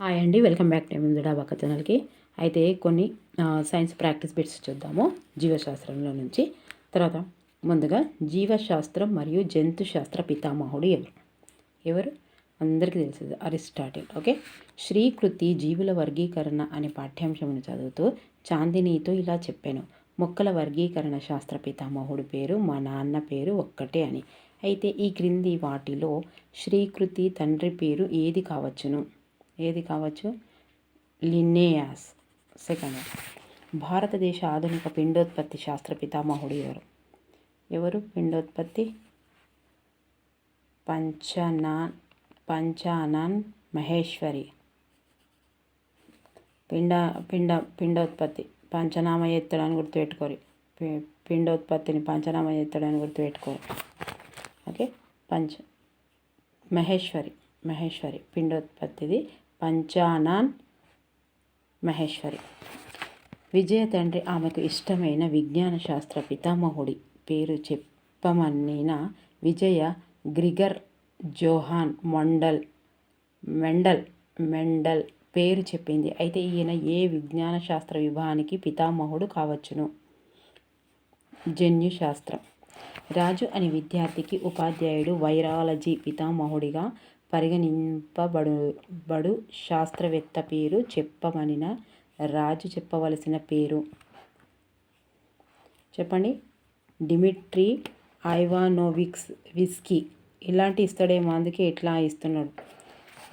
Hi అండి welcome back to ముందు డాబా ఛానల్కి. అయితే కొన్ని సైన్స్ ప్రాక్టీస్ బిట్స్ చూద్దాము జీవశాస్త్రంలో నుంచి. తర్వాత ముందుగా జీవశాస్త్రం మరియు జంతు శాస్త్ర పితామహుడు ఎవరు? ఎవరు? అందరికీ తెలిసింది అరిస్టాటిల్ ఓకే? శ్రీకృతి జీవుల వర్గీకరణ అనే పాఠ్యాంశమును చదువుతూ చాందినీతో ఇలా చెప్పాను. మొక్కల వర్గీకరణ శాస్త్ర పితామహుడు పేరు మా నాన్న పేరు ఒక్కటే అని. అయితే ఈ క్రింది వాటిలో శ్రీకృతి తండ్రి పేరు ఏది కావచ్చును? ఏది కావచ్చు? లిన్నేయాస్ సెకండ్ భారతదేశ ఆధునిక పిండోత్పత్తి శాస్త్ర పితామహుడు ఎవరు? ఎవరు? పిండోత్పత్తి పంచనాన్ పంచానాన్ మహేశ్వరి. పిండ పిండ పిండోత్పత్తి. పంచనామ ఎత్తడాన్ని గుర్తుపెట్టుకోరు పిండోత్పత్తిని పంచనామ ఎత్తడాన్ని గుర్తుపెట్టుకోరు. ఓకే? పంచ మహేశ్వరి మహేశ్వరి పిండోత్పత్తిది పంచానాన్ మహేశ్వరి. విజయ తండ్రి ఆమెకు ఇష్టమైన విజ్ఞాన శాస్త్ర పితామహుడి పేరు చెప్పమనిన Vijaya Gregor Johann Mendel Mendel Mendel పేరు చెప్పింది. అయితే ఈయన ఏ విజ్ఞాన శాస్త్ర విభాగానికి పితామహుడు కావచ్చును? జన్యు శాస్త్రం రాజు అనే విద్యార్థికి ఉపాధ్యాయుడు వైరాలజీ పితామహుడిగా పరిగణింపబడు బడు శాస్త్రవేత్త పేరు చెప్పమనిన రాజు చెప్పవలసిన పేరు. చెప్పండి. డిమిట్రీ ఐవానోవిక్స్ విస్కీ. ఇలాంటి ఇస్తాడేమో అందుకే ఎట్లా ఇస్తున్నాడు.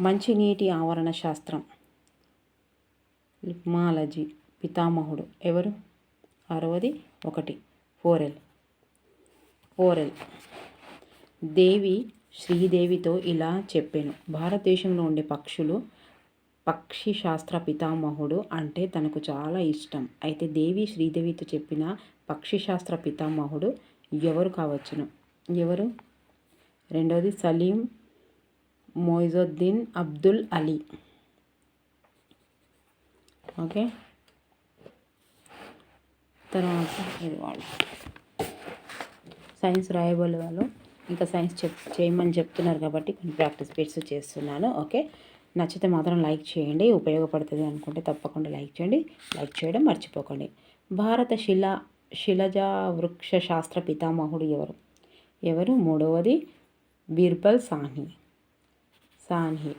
మంచినీటి ఆవరణ శాస్త్రం. లిప్మాలజీ. పితామహుడు. ఎవరు? అరవది ఒకటి. ఫోరెల్ ఫోరెల్ దేవి శ్రీదేవితో ఇలా చెప్పాను. భారతదేశంలో ఉండే పక్షులు పక్షి శాస్త్ర పితామహుడు అంటే తనకు చాలా ఇష్టం. అయితే దేవి శ్రీదేవితో చెప్పిన పక్షి శాస్త్ర పితామహుడు ఎవరు కావచ్చును? ఎవరు? రెండవది సలీం మొయిజుద్దీన్ అబ్దుల్ అలీ. ఓకే. తర్వాత ఇది వాళ్ళు. సైన్స్ రాయబోలే వాళ్ళు. ఇంకా సైన్స్ చెప్ చేయమని చెప్తున్నారు కాబట్టి కొన్ని ప్రాక్టీస్ బిట్స్ చేస్తున్నాను ఓకే? నచ్చితే మాత్రం లైక్ చేయండి ఉపయోగపడుతుంది అనుకుంటే తప్పకుండా లైక్ చేయండి లైక్ చేయడం మర్చిపోకండి. భారత శిల శిలజా వృక్ష శాస్త్ర పితామహుడు ఎవరు? ఎవరు? మూడవది బీర్బల్ సాహ్ని. సాహ్ని.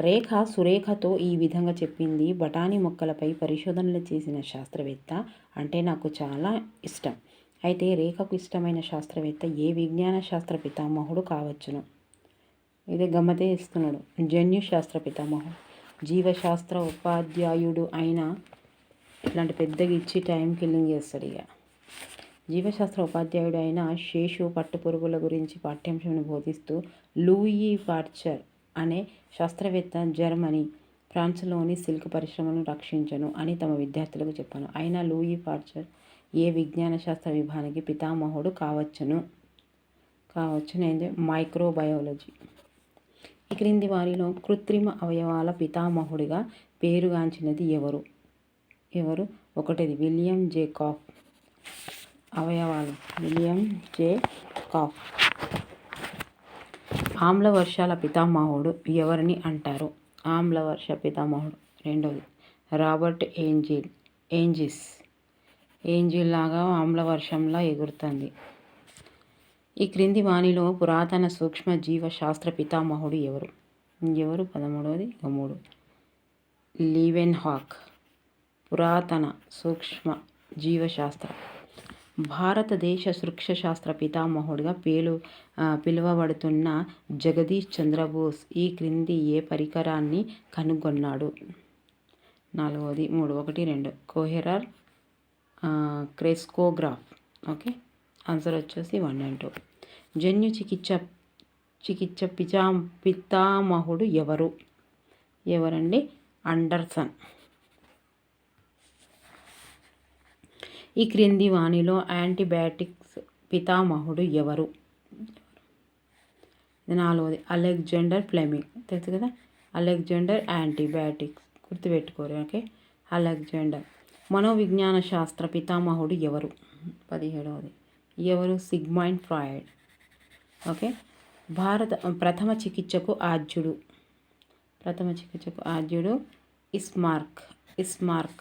రేఖ సురేఖతో ఈ విధంగా చెప్పింది. బఠానీ మొక్కలపై పరిశోధనలు చేసిన శాస్త్రవేత్త అంటే నాకు చాలా ఇష్టం. అయితే రేఖకు ఇష్టమైన శాస్త్రవేత్త ఏ విజ్ఞాన శాస్త్ర పితామహుడు కావచ్చును? ఇదే గమ్మతే ఇస్తున్నాడు. జన్యు శాస్త్ర పితామహుడు జీవశాస్త్ర ఉపాధ్యాయుడు అయిన ఇట్లాంటి పెద్దగా ఇచ్చి టైం కిల్లింగ్ చేస్తాడు ఇక. జీవశాస్త్ర ఉపాధ్యాయుడు అయిన శేషు పట్టుపురుగుల గురించి పాఠ్యాంశంను బోధిస్తూ లూయి పార్చర్ అనే శాస్త్రవేత్త జర్మనీ ఫ్రాన్స్లోని సిల్క్ పరిశ్రమను రక్షించను అని తమ విద్యార్థులకు చెప్పాను. అయినా లూయి పార్చర్ ఏ విజ్ఞాన శాస్త్ర విభాగానికి పితామహుడు కావచ్చును? కావచ్చును ఏంటి? మైక్రోబయాలజీ. ఈ క్రింది వారిలో కృత్రిమ అవయవాల పితామహుడిగా పేరుగాంచినది ఎవరు? ఎవరు? ఒకటిది విలియం జే కాఫ్. అవయవాలు. William J Kolff. ఆమ్ల వర్షాల పితామహుడు ఎవరిని అంటారు? ఆమ్ల వర్ష పితామహుడు. రెండవది రాబర్ట్ ఏంజిల్ ఏంజిస్. ఏంజిల్లాగా ఆమ్ల వర్షంలా ఎగురుతుంది. ఈ క్రింది వాణిలో పురాతన సూక్ష్మ జీవశాస్త్ర పితామహుడు ఎవరు? ఎవరు? పదమూడవది మూడు లీవెన్ హాక్ పురాతన సూక్ష్మ జీవశాస్త్ర. భారతదేశ వృక్షశాస్త్ర పితామహుడిగా పేలు పిలువబడుతున్న జగదీష్ చంద్రబోస్ ఈ క్రింది ఏ పరికరాన్ని కనుగొన్నాడు? నాలుగవది మూడు ఒకటి రెండు. Coherer crescograph. ఓకే? ఆన్సర్ వచ్చేసి వన్ అండ్ టూ. జన్యు చికిత్స చికిత్స పిచా పితామహుడు ఎవరు? ఎవరండి? అండర్సన్. ఈ క్రింది వాణిలో యాంటీబయాటిక్స్ పితామహుడు ఎవరు? నాలుగోది. నాలుగవది అలెగ్జాండర్ ఫ్లెమింగ్. తెలుసు కదా? అలెగ్జాండర్ యాంటీబయాటిక్స్ గుర్తుపెట్టుకోరు. ఓకే? అలెగ్జాండర్. మనోవిజ్ఞాన శాస్త్ర పితామహుడు ఎవరు? పదిహేడవది. ఎవరు? Sigmund Freud. ఓకే? భారత ప్రథమ చికిత్సకు ఆద్యుడు. ప్రథమ చికిత్సకు ఆద్యుడు ఇస్మార్క్. ఇస్మార్క్.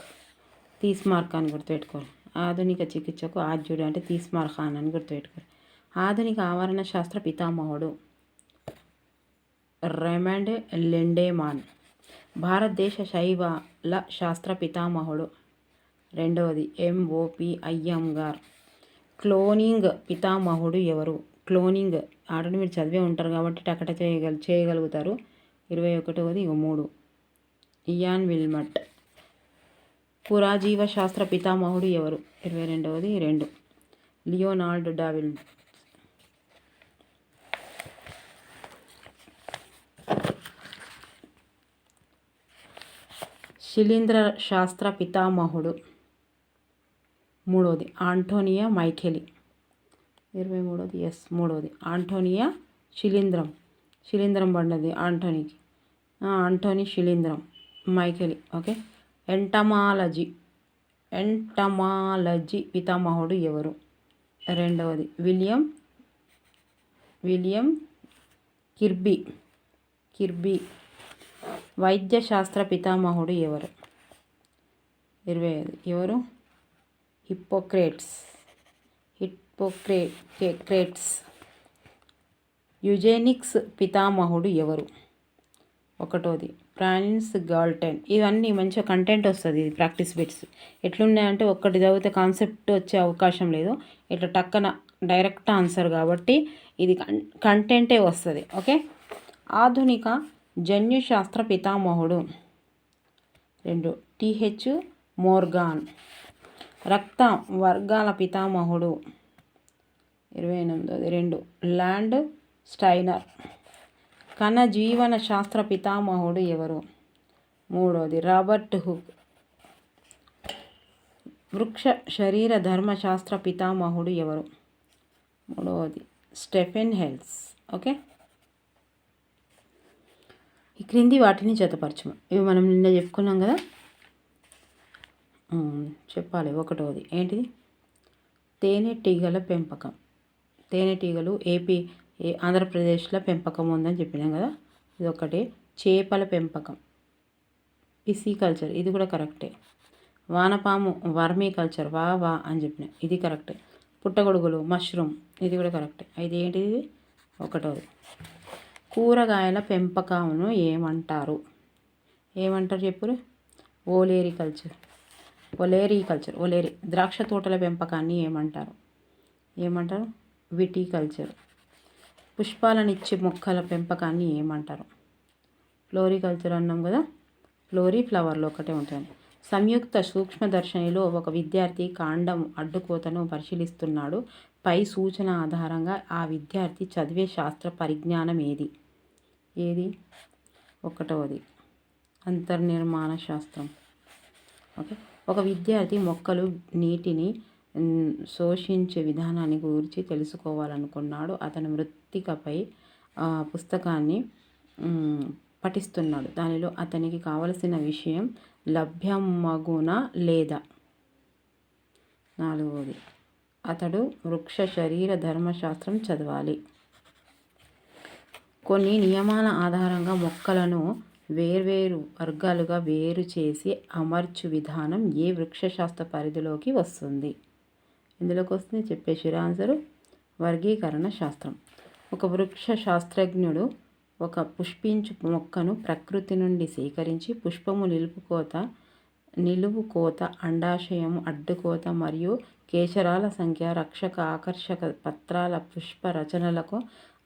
తీస్మార్క్ అని గుర్తుపెట్టుకోవాలి ఆధునిక చికిత్సకు ఆద్యుడు అంటే తీస్మార్ఖాన్ అని గుర్తుపెట్టుకోవాలి ఆధునిక ఆవరణ శాస్త్ర పితామహుడు రెమండ్ లెండేమాన్. భారతదేశ శైవల శాస్త్ర పితామహుడు. రెండవది ఎంఓపి అయ్యంగార్ క్లోనింగ్ పితామహుడు ఎవరు? క్లోనింగ్ ఆల్రెడీ మీరు చదివే ఉంటారు కాబట్టి టకట చేయగల చేయగలుగుతారు. ఇరవై ఒకటవది మూడు. ఇయాన్ విల్మట్ పురాజీవ శాస్త్ర పితామహుడు ఎవరు? ఇరవై రెండవది రెండు. లియోనాల్డ్ డావిల్ శిలీంద్ర శాస్త్ర పితామహుడు. మూడవది ఆంటోనియా మైఖేలి. ఇరవై మూడవది ఎస్ మూడవది ఆంటోనియా శిలీంద్రం. శిలీంద్రం పడినది ఆంటోనీకి. ఆంటోనీ శిలీంద్రం మైఖేలి ఓకే? ఎంటమాలజీ. ఎంటమాలజీ పితామహుడు ఎవరు? రెండవది విలియం విలియం కిర్బీ. కిర్బీ. వైద్యశాస్త్ర పితామహుడు ఎవరు? ఇరవై ఐదు ఎవరు? హిప్పోక్రేట్స్ హిప్పోక్రేట్స్ యుజెనిక్స్ పితామహుడు ఎవరు? ఒకటోది ప్రాన్స్ గాల్టెన్ ఇవన్నీ మంచిగా కంటెంట్ వస్తుంది ఇది ప్రాక్టీస్ బిట్స్ ఎట్లున్నాయంటే ఒక్కటి చదివితే కాన్సెప్ట్ వచ్చే అవకాశం లేదు. ఇట్లా టక్కన డైరెక్ట్ ఆన్సర్ కాబట్టి ఇది కంటెంటే వస్తుంది ఓకే? ఆధునిక జన్యుశాస్త్ర పితామహుడు. రెండు టిహెచ్ మోర్గాన్ రక్త వర్గాల పితామహుడు. ఇరవై ఎనిమిదోది రెండు. Landsteiner. కణ జీవన శాస్త్ర పితామహుడు ఎవరు? మూడోది రాబర్ట్ హుక్. వృక్ష శరీర ధర్మశాస్త్ర పితామహుడు ఎవరు? మూడవది. Stephen Hales. ఓకే? ఈ క్రింది వాటిని జతపరచము. ఇవి మనం నిన్న చెప్పుకున్నాం కదా? చెప్పాలి ఒకటోది. ఏంటిది? తేనెటీగల పెంపకం. తేనెటీగలు ఏపీ ఏ ఆంధ్రప్రదేశ్లో పెంపకం ఉందని చెప్పినాం కదా? ఇది ఒకటి చేపల పెంపకం. పిసి కల్చర్ ఇది కూడా కరెక్టే. వానపాము వర్మీ కల్చర్ వా వా అని చెప్పిన. ఇది కరెక్టే. పుట్టగొడుగులు మష్రూమ్ ఇది కూడా కరెక్టే. ఇది ఏంటిది? ఒకటోది. కూరగాయల పెంపకమును ఏమంటారు? ఏమంటారు చెప్పురు ఓలేరి కల్చర్. ఒలేరీ కల్చర్ ఒలేరి ద్రాక్ష తోటల పెంపకాన్ని ఏమంటారు? ఏమంటారు? విటికల్చర్ పుష్పాలనిచ్చే మొక్కల పెంపకాన్ని ఏమంటారు? ఫ్లోరికల్చర్ అన్నాం కదా? ఫ్లోరీ ఫ్లవర్లో ఒకటే ఉంటుంది. సంయుక్త సూక్ష్మదర్శనిలో ఒక విద్యార్థి కాండం అడ్డుకోతను పరిశీలిస్తున్నాడు. పై సూచన ఆధారంగా ఆ విద్యార్థి చదివే శాస్త్ర పరిజ్ఞానం ఏది? ఏది? ఒకటవది. అంతర్నిర్మాణ శాస్త్రం. ఓకే? ఒక విద్యార్థి మొక్కలు నీటిని శోషించే విధానాన్ని గురించి తెలుసుకోవాలనుకున్నాడు. అతను మృత్తికపై పుస్తకాన్ని పఠిస్తున్నాడు. దానిలో అతనికి కావలసిన విషయం లభ్యమగున లేదా? నాలుగవది. అతడు వృక్ష శరీర ధర్మశాస్త్రం చదవాలి. కొన్ని నియమాల ఆధారంగా మొక్కలను వేర్వేరు వర్గాలుగా వేరు చేసి అమర్చు విధానం ఏ వృక్షశాస్త్ర పరిధిలోకి వస్తుంది? ఇందులోకి వస్తుంది చెప్పే ఆన్సరు వర్గీకరణ శాస్త్రం. ఒక వృక్ష శాస్త్రజ్ఞుడు ఒక పుష్పించు మొక్కను ప్రకృతి నుండి సేకరించి పుష్పము నిలుపుకోత నిలువుకోత అండాశయం అడ్డుకోత మరియు కేశరాల సంఖ్య రక్షక ఆకర్షక పత్రాల పుష్ప రచనలకు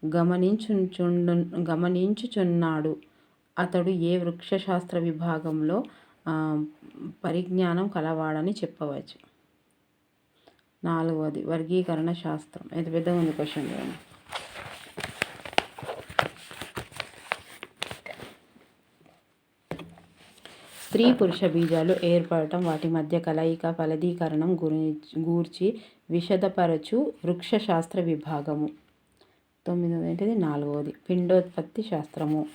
గమనించుచుండు గమనించుచున్నాడు. అతడు ఏ వృక్షశాస్త్ర విభాగంలో పరిజ్ఞానం కలవాడని చెప్పవచ్చు. నాలుగవది వర్గీకరణ శాస్త్రం. ఎంత పెద్దగా ఉంది క్వశ్చన్ చూడండి స్త్రీ పురుష బీజాలు ఏర్పడటం వాటి మధ్య కలయిక ఫలదీకరణం గురించి గూర్చి విషదపరచు వృక్షశాస్త్ర విభాగము. తొమ్మిదవది ఏంటిది? నాలుగవది పిండోత్పత్తి శాస్త్రము.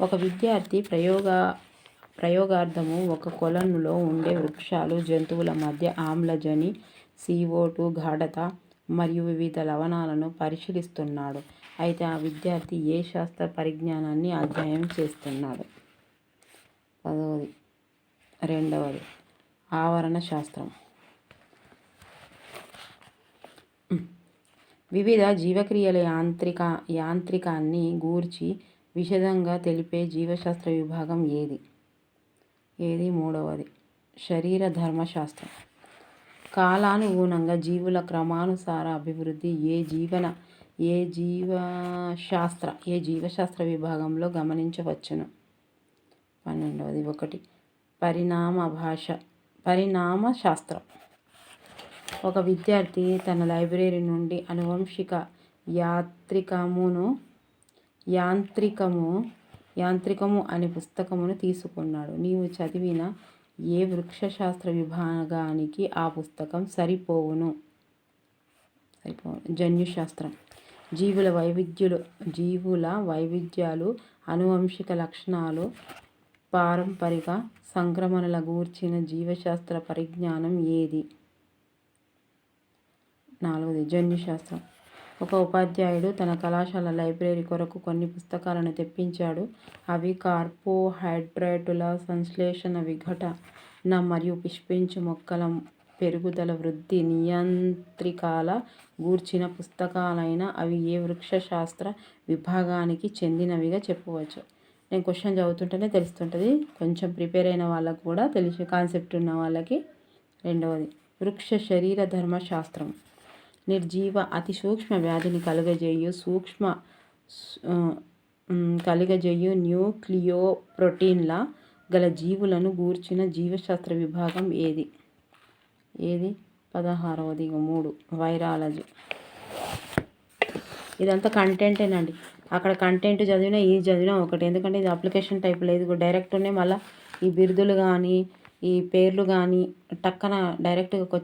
ఒక విద్యార్థి ప్రయోగ ప్రయోగార్థము ఒక కొలనులో ఉండే వృక్షాలు జంతువుల మధ్య ఆమ్లజని సిఓ టూ గాఢత మరియు వివిధ లవణాలను పరిశీలిస్తున్నాడు. అయితే ఆ విద్యార్థి ఏ శాస్త్ర పరిజ్ఞానాన్ని అధ్యయనం చేస్తున్నాడు? పదవది. రెండవది. ఆవరణ శాస్త్రం. వివిధ జీవక్రియల యాంత్రిక యాంత్రికాన్ని గూర్చి విశదంగా తెలిపే జీవశాస్త్ర విభాగం ఏది? ఏది? మూడవది. శరీర ధర్మశాస్త్రం. కాలానుగుణంగా జీవుల క్రమానుసార అభివృద్ధి ఏ జీవన ఏ జీవశాస్త్ర ఏ జీవశాస్త్ర విభాగంలో గమనించవచ్చును? పన్నెండవది. ఒకటి. పరిణామ భాష. పరిణామ శాస్త్రం. ఒక విద్యార్థి తన లైబ్రరీ నుండి అనువంశిక యాత్రికమును యాంత్రికము యాంత్రికము అనే పుస్తకమును తీసుకున్నాడు. నీవు చదివిన ఏ వృక్షశాస్త్ర విభాగానికి ఆ పుస్తకం సరిపోవును? సరిపోవును. జన్యుశాస్త్రం. జీవుల వైవిధ్యులు జీవుల వైవిధ్యాలు అనువంశిక లక్షణాలు పారంపరిక సంక్రమణల గూర్చిన జీవశాస్త్ర పరిజ్ఞానం ఏది? నాలుగవది జన్యుశాస్త్రం. ఒక ఉపాధ్యాయుడు తన కళాశాల లైబ్రరీ కొరకు కొన్ని పుస్తకాలను తెప్పించాడు. అవి కార్బోహైడ్రేటుల సంశ్లేషణ విఘటన మరియు పుష్పించు మొక్కల పెరుగుదల వృద్ధి నియంత్రికాల గూర్చిన పుస్తకాలైన అవి ఏ వృక్షశాస్త్ర విభాగానికి చెందినవిగా చెప్పవచ్చు. నేను క్వశ్చన్ చదువుతుంటేనే తెలుస్తుంటుంది. కొంచెం ప్రిపేర్ అయిన వాళ్ళకు కూడా తెలిసే కాన్సెప్ట్ ఉన్న వాళ్ళకి రెండవది వృక్ష శరీర ధర్మశాస్త్రం. నిర్జీవ అతి సూక్ష్మ వ్యాధిని కలుగజేయు. సూక్ష్మ కలుగజేయు. న్యూక్లియో ప్రోటీన్ల గల జీవులను గూర్చిన జీవశాస్త్ర విభాగం ఏది? ఏది? పదహారవది మూడు. వైరాలజీ. ఇదంతా కంటెంటేనండి అక్కడ కంటెంట్ చదివినా ఇది చదివినా ఒకటి. ఎందుకంటే ఇది అప్లికేషన్ టైప్ లేదు. డైరెక్ట్నే మళ్ళీ ఈ బిరుదులు కానీ ఈ పేర్లు కానీ టక్కన డైరెక్ట్గా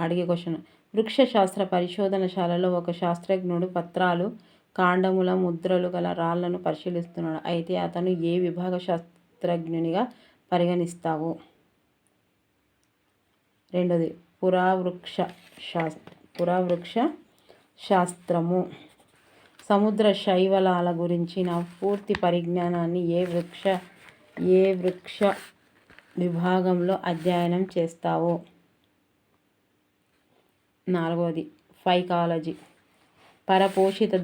అడిగే క్వశ్చన్ వృక్షశాస్త్ర పరిశోధనశాలలో ఒక శాస్త్రజ్ఞుడు పత్రాలు కాండముల ముద్రలు గల రాళ్ళను పరిశీలిస్తున్నాడు. అయితే అతను ఏ విభాగ శాస్త్రజ్ఞునిగా పరిగణిస్తావు? రెండోది పురావృక్ష శాస్త్ర పురావృక్ష శాస్త్రము సముద్ర శైవలాల గురించిన పూర్తి పరిజ్ఞానాన్ని ఏ వృక్ష ఏ వృక్ష విభాగంలో అధ్యయనం చేస్తావో? నాలుగవది ఫైకాలజీ. పరపోషిత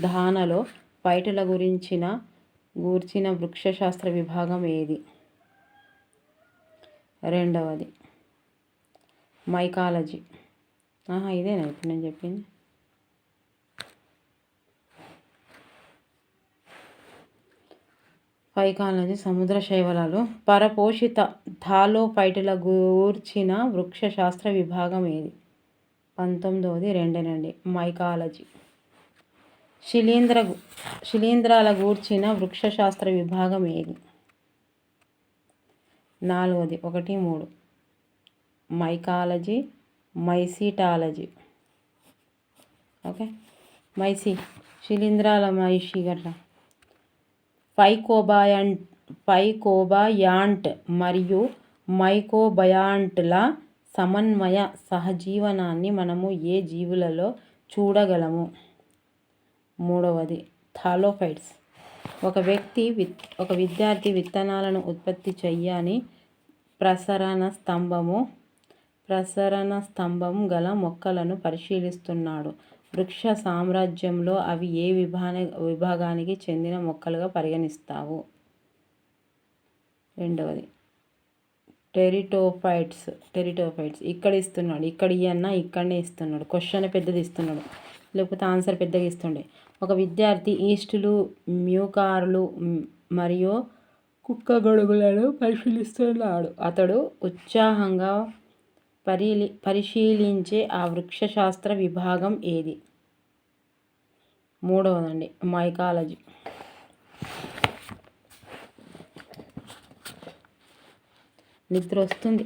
ధానలో పైటల గురించిన గూర్చిన వృక్షశాస్త్ర విభాగం ఏది? రెండవది మైకాలజీ. ఇదేనా ఇప్పుడు నేను చెప్పింది? పైకాలజీ సముద్ర శైవలాలు పరపోషిత థాలోఫైటుల గూర్చిన వృక్షశాస్త్ర విభాగం ఏది? పంతొమ్మిదవది రెండేనండి మైకాలజీ. శిలీంద్ర శిలీంధ్రాల గూర్చిన వృక్షశాస్త్ర విభాగం ఏది? నాలుగవది ఒకటి మూడు. Mycology mycetology. ఓకే? మైసి శిలీంధ్రాల మైషి గట్ల ఫైకోబాయాంట్ ఫైకోబాయాంట్ మరియు మైకోబయాంట్ల సమన్వయ సహజీవనాన్ని మనము ఏ జీవులలో చూడగలము? మూడవది థాలోఫైట్స్. ఒక వ్యక్తి విత్ ఒక విద్యార్థి విత్తనాలను ఉత్పత్తి చెయ్యని ప్రసరణ స్తంభము ప్రసరణ స్తంభం గల మొక్కలను పరిశీలిస్తున్నాడు. వృక్ష సామ్రాజ్యంలో అవి ఏ విభాన విభాగానికి చెందిన మొక్కలుగా పరిగణిస్తావు? రెండవది టెరిటోఫైట్స్ టెరిటోఫైట్స్. ఇక్కడ ఇస్తున్నాడు ఇక్కడ ఇవన్నా ఇక్కడనే ఇస్తున్నాడు. క్వశ్చన్ పెద్దది ఇస్తున్నాడు. లేకపోతే ఆన్సర్ పెద్దగా ఇస్తుండే. ఒక విద్యార్థి ఈస్టులు మ్యూకార్లు మరియు కుక్క గొడుగులను పరిశీలిస్తున్నాడు. అతడు ఉత్సాహంగా పరిలి పరిశీలించే ఆ వృక్షశాస్త్ర విభాగం ఏది? మూడవదండి మైకాలజీ. నిద్ర వస్తుంది.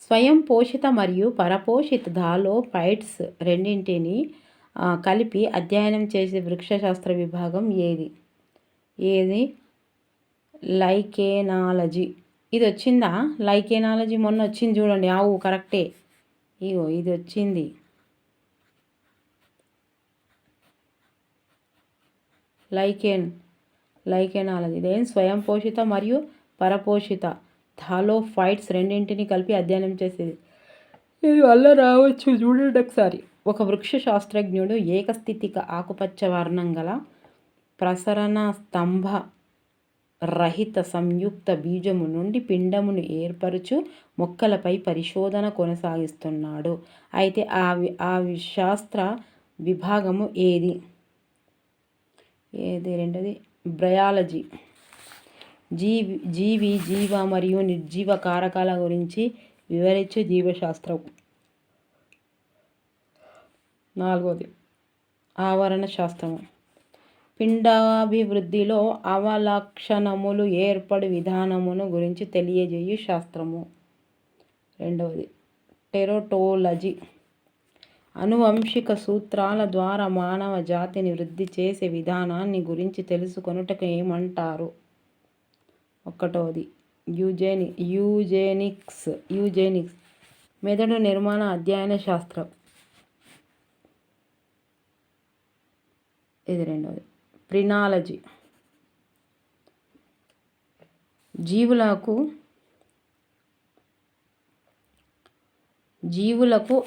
స్వయం పోషిత మరియు పరపోషిత ఫైట్స్ రెండింటిని కలిపి అధ్యయనం చేసే వృక్షశాస్త్ర విభాగం ఏది? ఏది? లైకేనాలజీ. ఇది వచ్చిందా? లైకేనాలజీ మొన్న వచ్చింది చూడండి. ఆవు కరెక్టే. ఇగో ఇది వచ్చింది. లైకేన్. లైకెనాలజీ. ఇదేం స్వయం పోషిత మరియు పరపోషిత థాలోఫైట్స్ రెండింటిని కలిపి అధ్యయనం చేసేది. ఇది వల్ల రావచ్చు. చూడండి ఒకసారి. ఒక వృక్ష శాస్త్రజ్ఞుడు ఏకస్థితిక ఆకుపచ్చ వర్ణం గల ప్రసరణ స్తంభ రహిత సంయుక్త బీజము నుండి పిండమును ఏర్పరచు మొక్కలపై పరిశోధన కొనసాగిస్తున్నాడు. అయితే ఆ వి- ఆ శాస్త్ర విభాగము ఏది? ఏది రెండోది? బ్రయాలజీ. జీవి జీవి జీవ మరియు నిర్జీవ కారకాల గురించి వివరించే జీవశాస్త్రం. నాలుగోది ఆవరణ శాస్త్రము పిండాభివృద్ధిలో అవలక్షణములు ఏర్పడి విధానమును గురించి తెలియజేయు శాస్త్రము. రెండవది. టెరోటోలజీ. అనువంశిక సూత్రాల ద్వారా మానవ జాతిని వృద్ధి చేసే విధానాన్ని గురించి తెలుసుకొనుటకు ఏమంటారు? ఒకటవది యూజెని యూజెనిక్స్ యూజెనిక్స్ మెదడు నిర్మాణ అధ్యయన శాస్త్రం. ఇది రెండవది ప్రినాలజీ. జీవులకు జీవులకు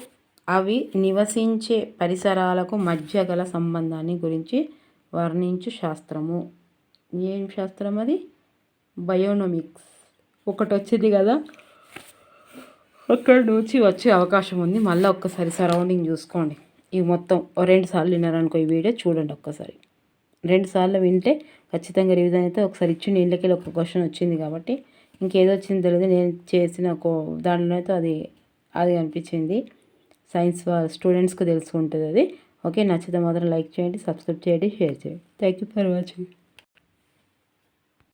అవి నివసించే పరిసరాలకు మధ్య గల సంబంధాన్ని గురించి వర్ణించు శాస్త్రము. ఏం శాస్త్రం అది? బయోనమిక్స్. ఒకటి వచ్చింది కదా? అక్కడ నుంచి వచ్చే అవకాశం ఉంది. మళ్ళీ ఒక్కసారి సరౌండింగ్ చూసుకోండి. ఇవి మొత్తం ఓ రెండు సార్లు విన్నారనుకో ఈ వీడియో చూడండి ఒక్కసారి. రెండు సార్లు వింటే ఖచ్చితంగా రివిజన్ అయితే ఒకసారి ఇచ్చిన నీళ్ళకి ఒక క్వశ్చన్ వచ్చింది కాబట్టి ఇంకేదో వచ్చింది తెలియదు నేను చేసిన కో దాంట్లో అయితే అది అది అనిపించింది. సైన్స్ స్టూడెంట్స్కి తెలుసుకుంటుంది అది. ఓకే నచ్చితే మాత్రం లైక్ చేయండి సబ్స్క్రైబ్ చేయండి షేర్ చేయండి. Thank you for watching.